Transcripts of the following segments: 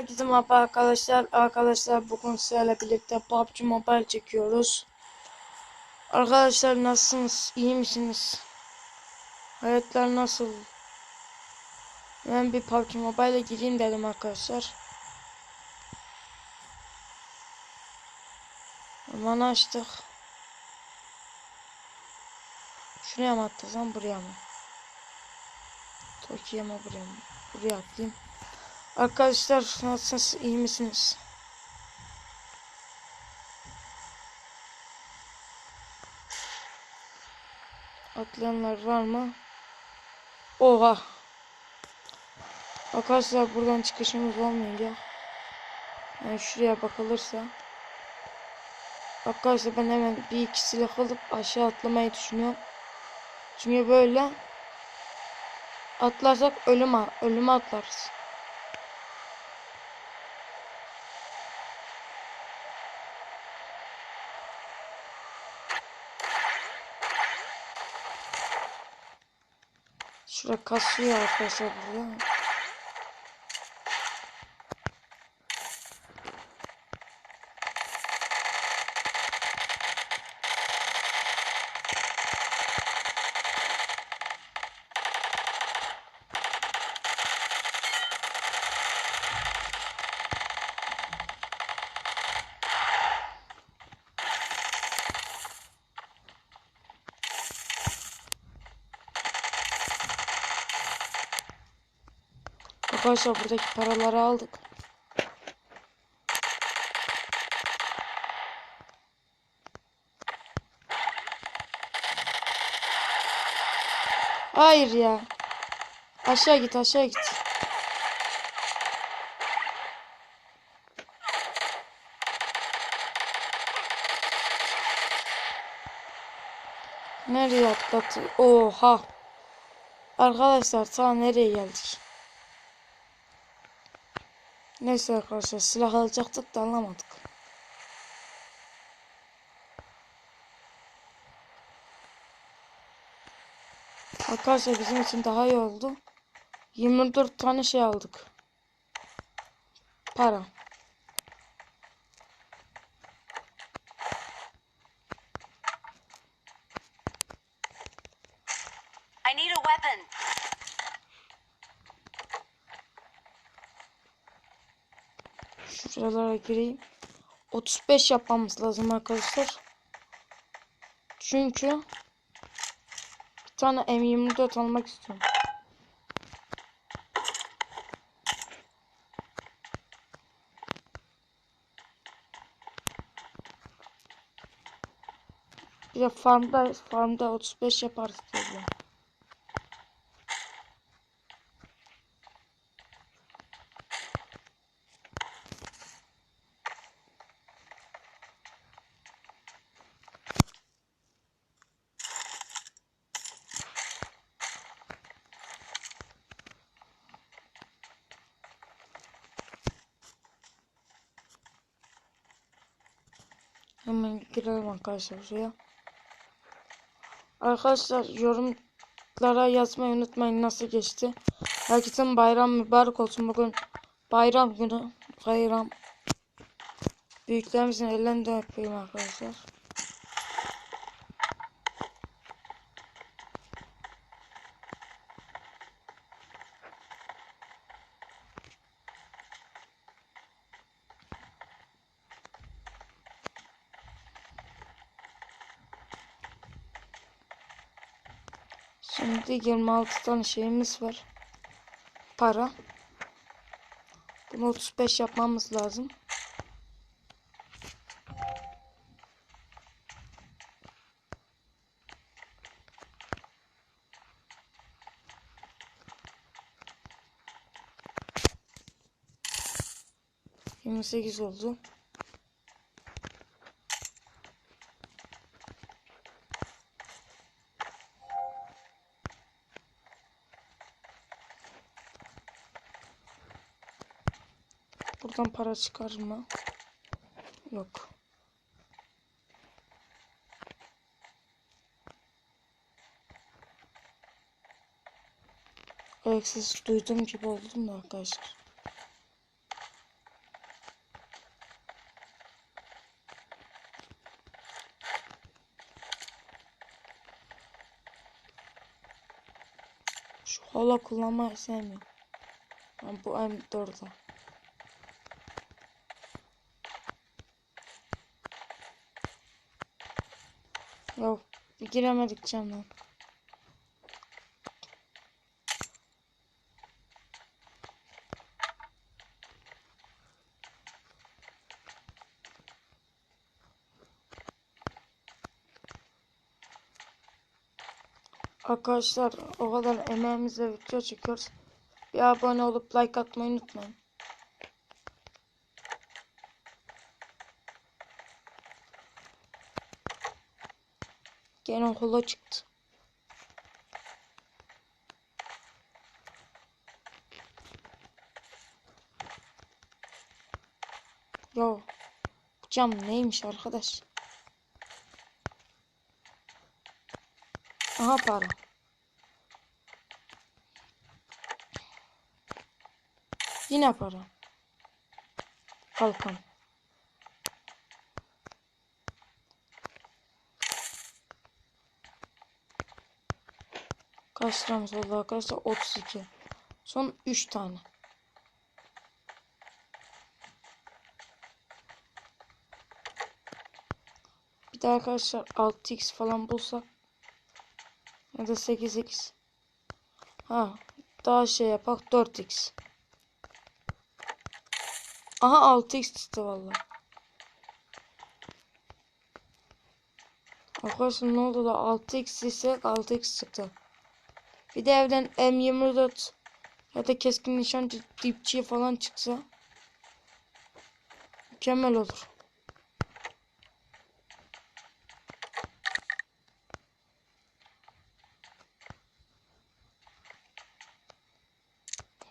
Herkese merhaba arkadaşlar. Arkadaşlar bugün sizlerle birlikte PUBG Mobile çekiyoruz. Arkadaşlar nasılsınız? İyi misiniz? Hayatlar nasıl? Ben bir PUBG Mobile'e gireyim dedim arkadaşlar. Aman açtık. Şuraya mı atlasam buraya mı? Tokyo'ya mı buraya mı? Buraya atlayayım. Arkadaşlar nasılsınız? iyi misiniz? Atlayanlar var mı? Oha! Arkadaşlar buradan çıkışımız olmayınca yani şuraya bakılırsa Arkadaşlar ben hemen bir iki silah alıp aşağı atlamayı düşünüyorum. Çünkü böyle atlarsak ölüme ölüme atlarız. Şurada kasıyor arkadaşlar burada. Arkadaşlar buradaki paraları aldık. Hayır ya. Aşağı git aşağı git. Nereye atlattı? Oha. Arkadaşlar ta nereye geldik? Neyse arkadaşlar silah alacaktık da alamadık. Arkadaşlar bizim için daha iyi oldu. 24 tane şey aldık. Para. Şuralara gireyim. 35 yapmamız lazım arkadaşlar. Çünkü bir tane M24 almak istiyorum. Bir de farmda farmda 35 yaparız diyorum. Girelim arkadaşlar şuraya. Arkadaşlar yorumlara yazmayı unutmayın nasıl geçti. Herkesin bayram mübarek olsun. Bugün bayram günü. Bayram. Büyüklerimizin ellerinden öpeyim arkadaşlar. Şimdi 26 tane şeyimiz var. Para. Bunu 35 yapmamız lazım. Yirmi sekiz oldu. Buradan para çıkar mı? Yok. Gereksiz duyduğum gibi oldum da arkadaşlar. Şu hala kullanmayı sevmiyorum. Ben bu M4'da. Yok. Giremedik canım. Arkadaşlar o kadar emeğimizle video çekiyoruz. Bir abone olup like atmayı unutmayın. Gene holo çıktı. Yo. Cam neymiş arkadaş? Aha para. Yine para. Kalkan. Kaç liramız oldu arkadaşlar? 32. Son 3 tane. Bir de arkadaşlar 6x falan bulsak ya da 8x. Ha, daha şey yapak 4x. Aha 6x çıktı valla. Arkadaşlar ne oldu da 6x istek 6x çıktı. Bir de evden M24 ya da keskin nişancı dipçi falan çıksa mükemmel olur.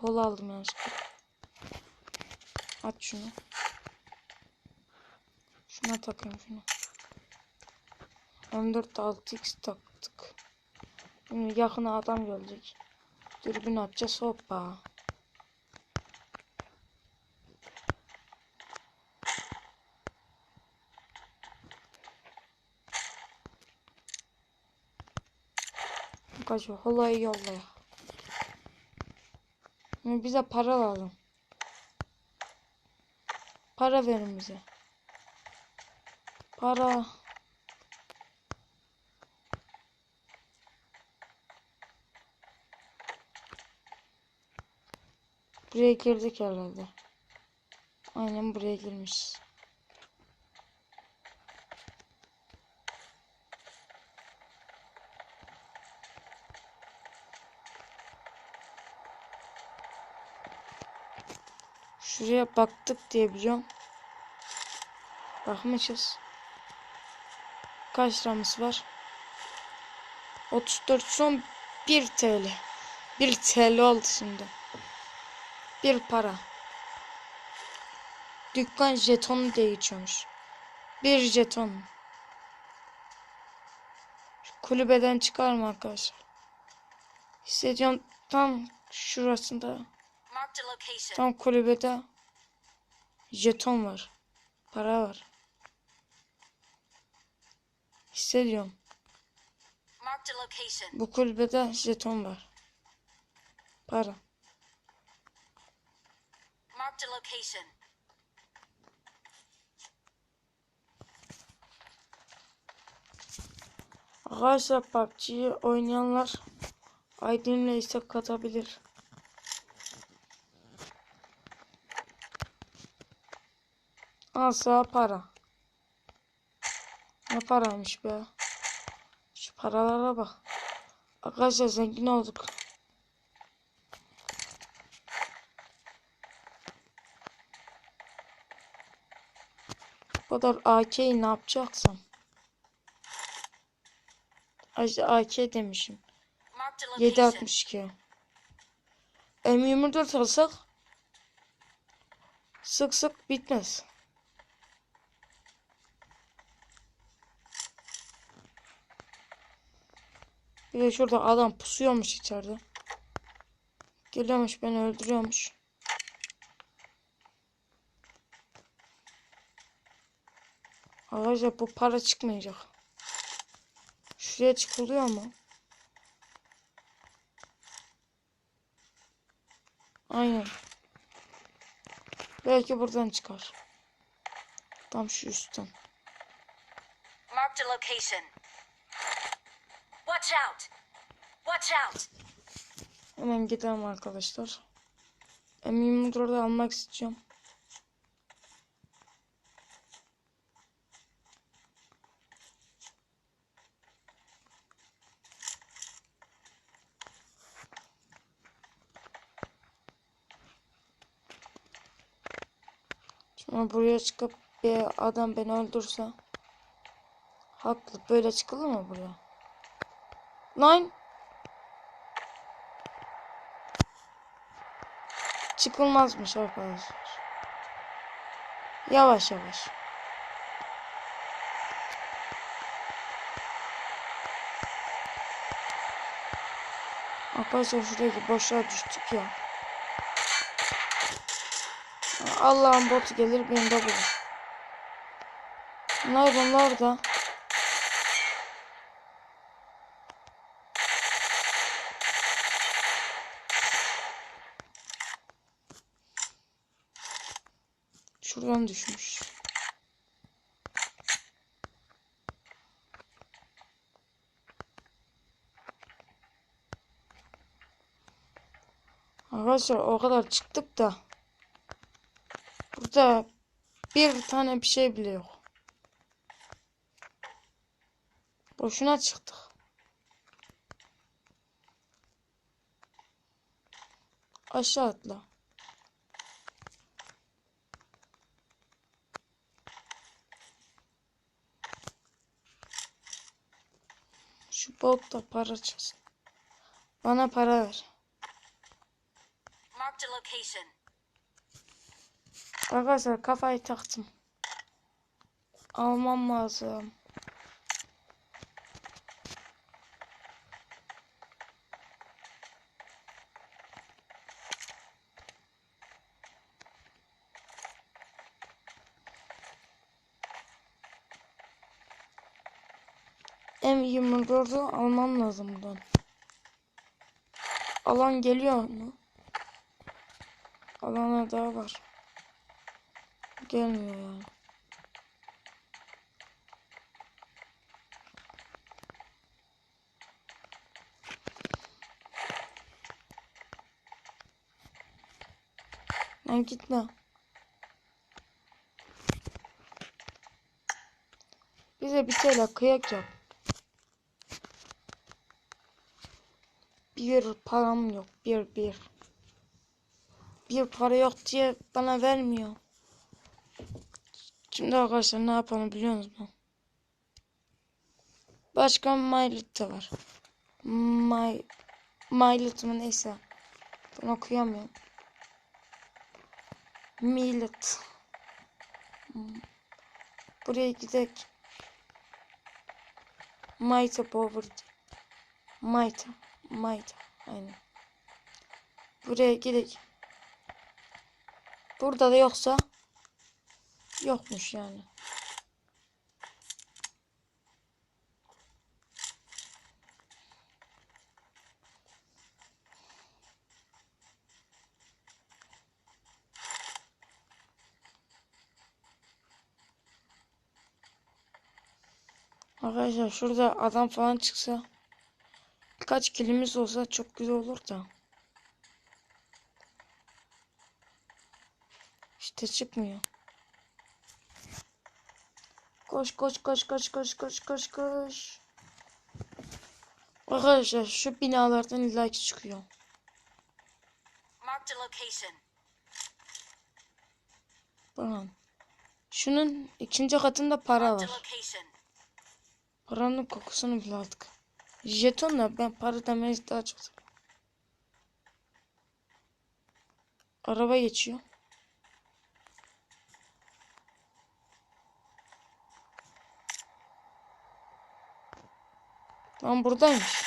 Kol aldım yanlışlıkla. Aç şunu. Şuna takayım şunu. M4 6x taktık. Şimdi yakına adam gelecek. Dürbün atacağız hoppa. Kaç olayı yolla. Şimdi bize para lazım. Para verin bize. Para. Buraya girdik herhalde. Aynen buraya girmişiz. Şuraya baktık diye biliyorum. Bakmışız. Kaç liramız var? 34 son 1 TL. 1 TL oldu şimdi. Bir para. Dükkan jetonu diye geçiyormuş. Bir jeton. Şu kulübeden çıkar mı arkadaşlar? Hissediyorum tam şurasında. Tam kulübede jeton var. Para var. Hissediyorum. Bu kulübede jeton var. Para. Marked a location. Arkadaşlar PUBG'yi oynayanlar ID'imle istek katabilir. Al sana para. Ne paraymış be. Şu paralara bak. Arkadaşlar zengin olduk. Kadar AK'yi ne yapacaksam. AK demişim. Marked a location. 762. M24 alsak sık sık bitmez. Bir de şurada adam pusuyormuş içeride. Geliyormuş beni öldürüyormuş. Arkadaşlar bu para çıkmayacak. Şuraya çıkılıyor mu? Aynen. Belki buradan çıkar. Tam şu üstten. Marked a location. Watch out! Watch out! Hemen gidelim arkadaşlar. M24'ü almak istiyorum. Şimdi buraya çıkıp bir adam beni öldürse haklı. Böyle çıkılır mı buraya? Lan! Çıkılmazmış arkadaşlar. Yavaş yavaş. Arkadaşlar şuradaki boşluğa düştük ya. Allah'ın botu gelir beni de bulur. Bunlar bunlar da. Şuradan düşmüş. Arkadaşlar o kadar çıktık da burada bir tane bir şey bile yok. Boşuna çıktık. Aşağı atla. Şu bot da para çalsın. Bana para ver. Marked a location. Arkadaşlar kafayı taktım. Almam lazım. M24'ü almam lazım buradan. Alan geliyor mu? Alana daha var. Gelmiyor yani. Lan gitme. Bize bir şeyler kıyak yap. Bir param yok. Bir bir. Bir para yok diye bana vermiyor. Şimdi arkadaşlar ne yapalım biliyor musunuz? Başka Mylit de var. My Mylit mi neyse. Ben okuyamıyorum. Hmm. Buraya gidelim. Mayta Poverty. Mayta. Mayta. Aynen. Buraya gidelim. Burada da yoksa yokmuş yani. Arkadaşlar şurada adam falan çıksa birkaç kilimiz olsa çok güzel olur da. İşte çıkmıyor. Koş koş koş koş koş koş koş koş. Arkadaşlar şu binalardan illaki çıkıyor. Bakın. Şunun ikinci katında para var. Paranın kokusunu bile aldık. Jeton da ben para demeyi daha çok. Araba geçiyor. Lan buradaymış.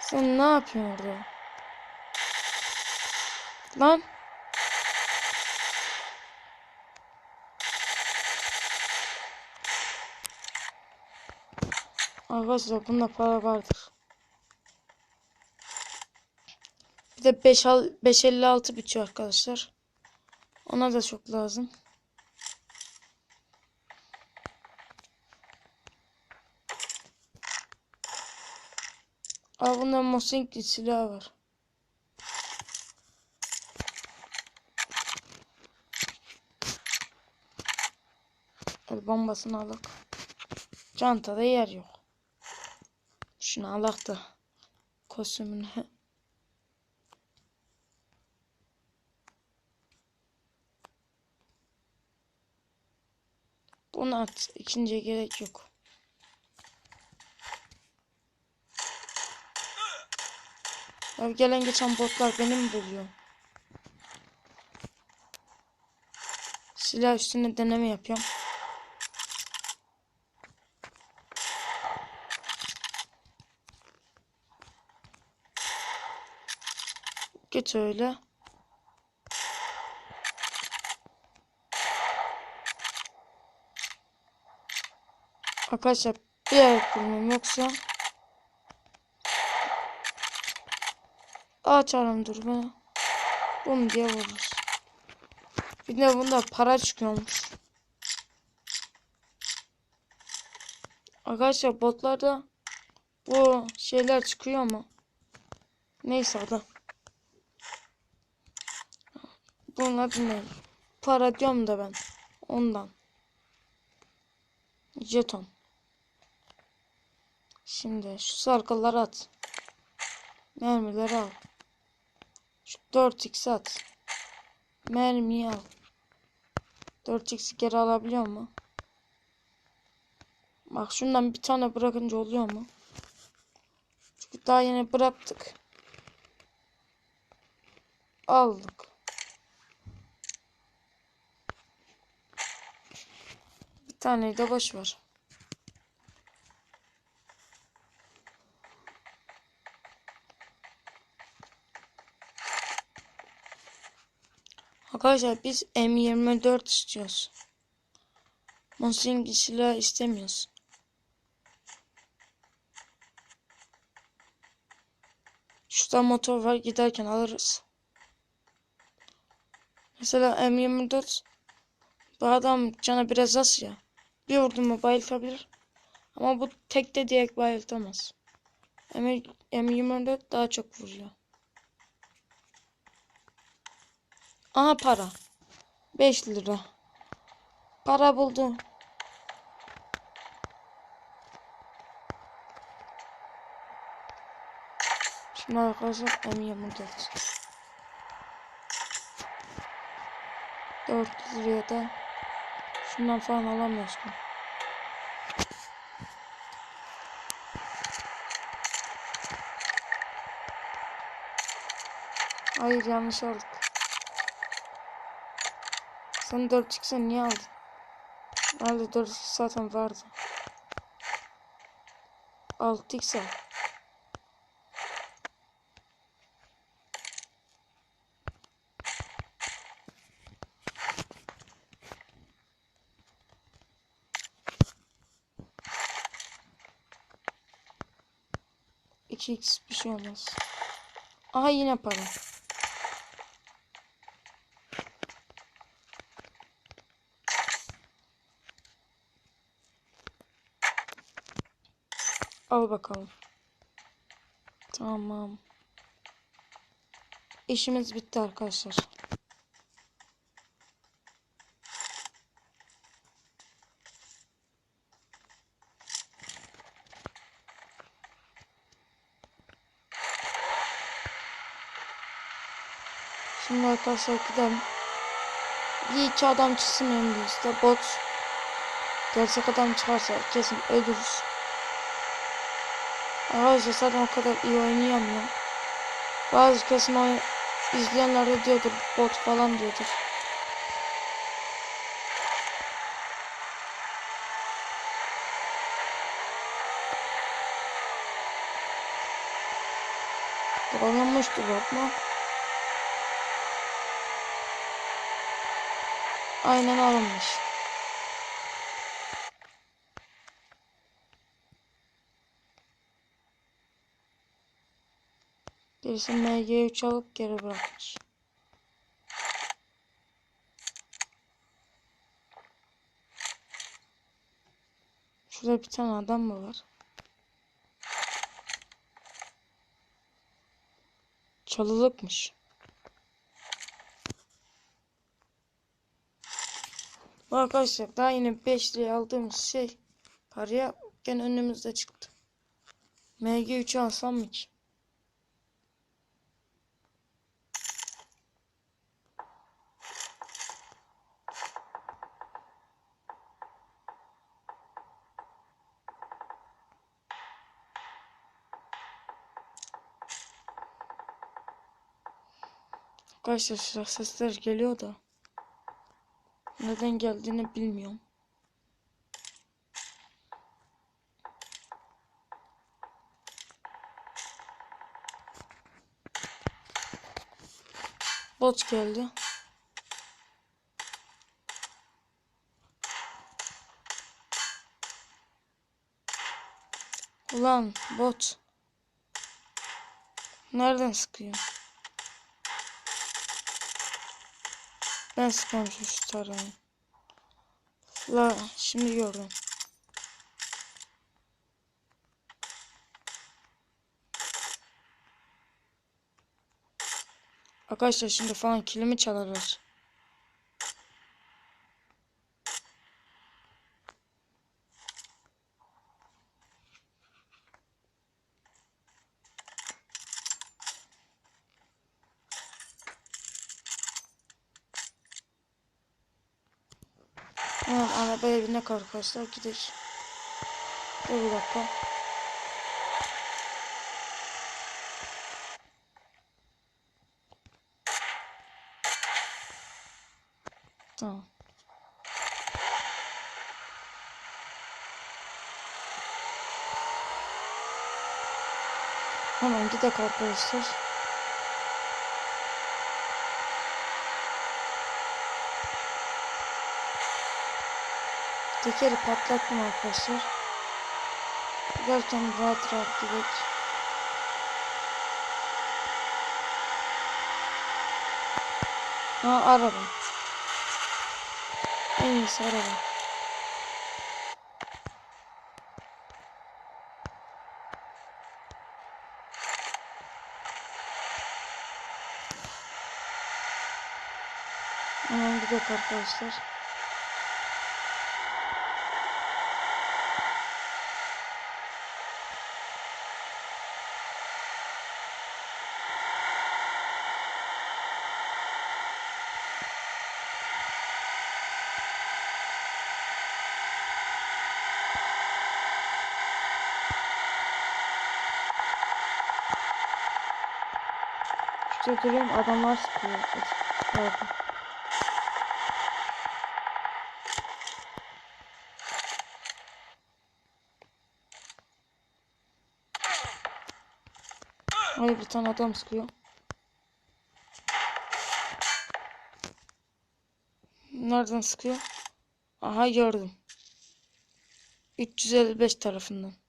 Sen ne yapıyorsun orada? Lan. Arkadaşlar bunda para vardır. Bir de 5 al 556 bitiyor arkadaşlar. Ona da çok lazım. Aa bunda Mosingli silahı var. El bombasını alak. Çantada yer yok. Şunu alak da kostümünü. Bunu at. İkinciye gerek yok. Ya gelen geçen botlar beni mi buluyor? Silah üstüne deneme yapıyorum. Git öyle. Arkadaşlar bir ayak bulmam yoksa açarım dur bana. Bum diye vururuz. Bir de bunda para çıkıyormuş. Arkadaşlar botlarda bu şeyler çıkıyor mu? Neyse adı. Bunun adı ne? Para diyorum da ben. Ondan. Jeton. Şimdi şu sargıları at. Mermileri al. Şu 4x at. Mermiyi al. 4x'i geri alabiliyor mu? Bak şundan bir tane bırakınca oluyor mu? Çünkü daha yeni bıraktık. Aldık. Taneyi de boş ver. Arkadaşlar biz M24 istiyoruz. Mosing silah istemiyoruz. Şurada motor var giderken alırız. Mesela M24 bu adam cana biraz az ya. Bir vurdum mu bayıltabilir. Ama bu tek de direkt bayıltamaz. M M24 daha çok vuruyor. Aha para. 5 lira. Para buldum. Şimdi arkadaşlar M24. 4 liraya da Şundan falan alamıyorsun. Hayır yanlış aldık. Sen 4 çıksa niye aldın? Nerede 4 zaten vardı. 6 çıksa. 2x bir şey olmaz. Aha yine para. Al bakalım. Tamam. İşimiz bitti arkadaşlar. Arkadaşlar gidelim. Bir iki adam çıksın önümüzde. Bot. Gerçek adam çıkarsa kesin ölürüz. Arkadaşlar zaten o kadar iyi oynayamıyorum. Bazı kesin oyun izleyenler de diyordur bot falan diyordur. Oynamıştı bot Aynen alınmış. Birisi MG3 alıp geri bırakmış. Şurada bir tane adam mı var? Çalılıkmış. Arkadaşlar daha yine 5 liraya aldığımız şey paraya gene önümüzde çıktı. MG3 alsam mı ki? Arkadaşlar sesler geliyor da neden geldiğini bilmiyorum. Bot geldi. Ulan bot. Nereden sıkıyor? Ben şu tarayı. La şimdi gördüm. Arkadaşlar şimdi falan kilimi çalarlar. Hemen binek arkadaşlar gidelim. Dur bir dakika. Tamam. Hemen gidelim arkadaşlar. Tekeri patlattım arkadaşlar. Giderken rahat rahat gidelim. Ha araba. En iyisi araba. Hemen gidelim arkadaşlar. Şurada duruyorum adamlar sıkıyor. Pardon. Hayır bir tane adam sıkıyor. Nereden sıkıyor? Aha gördüm. 355 tarafından.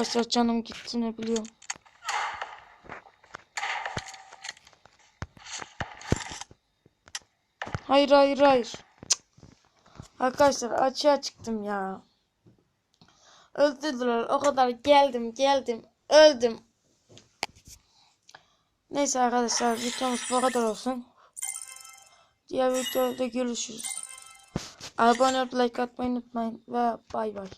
Arkadaşlar canım gittiğini biliyorum. Hayır hayır hayır. Cık. Arkadaşlar açığa çıktım ya. Öldürdüler o kadar geldim geldim öldüm. Neyse arkadaşlar videomuz bu kadar olsun. Diğer videoda görüşürüz. Abone olup like atmayı unutmayın ve bay bay.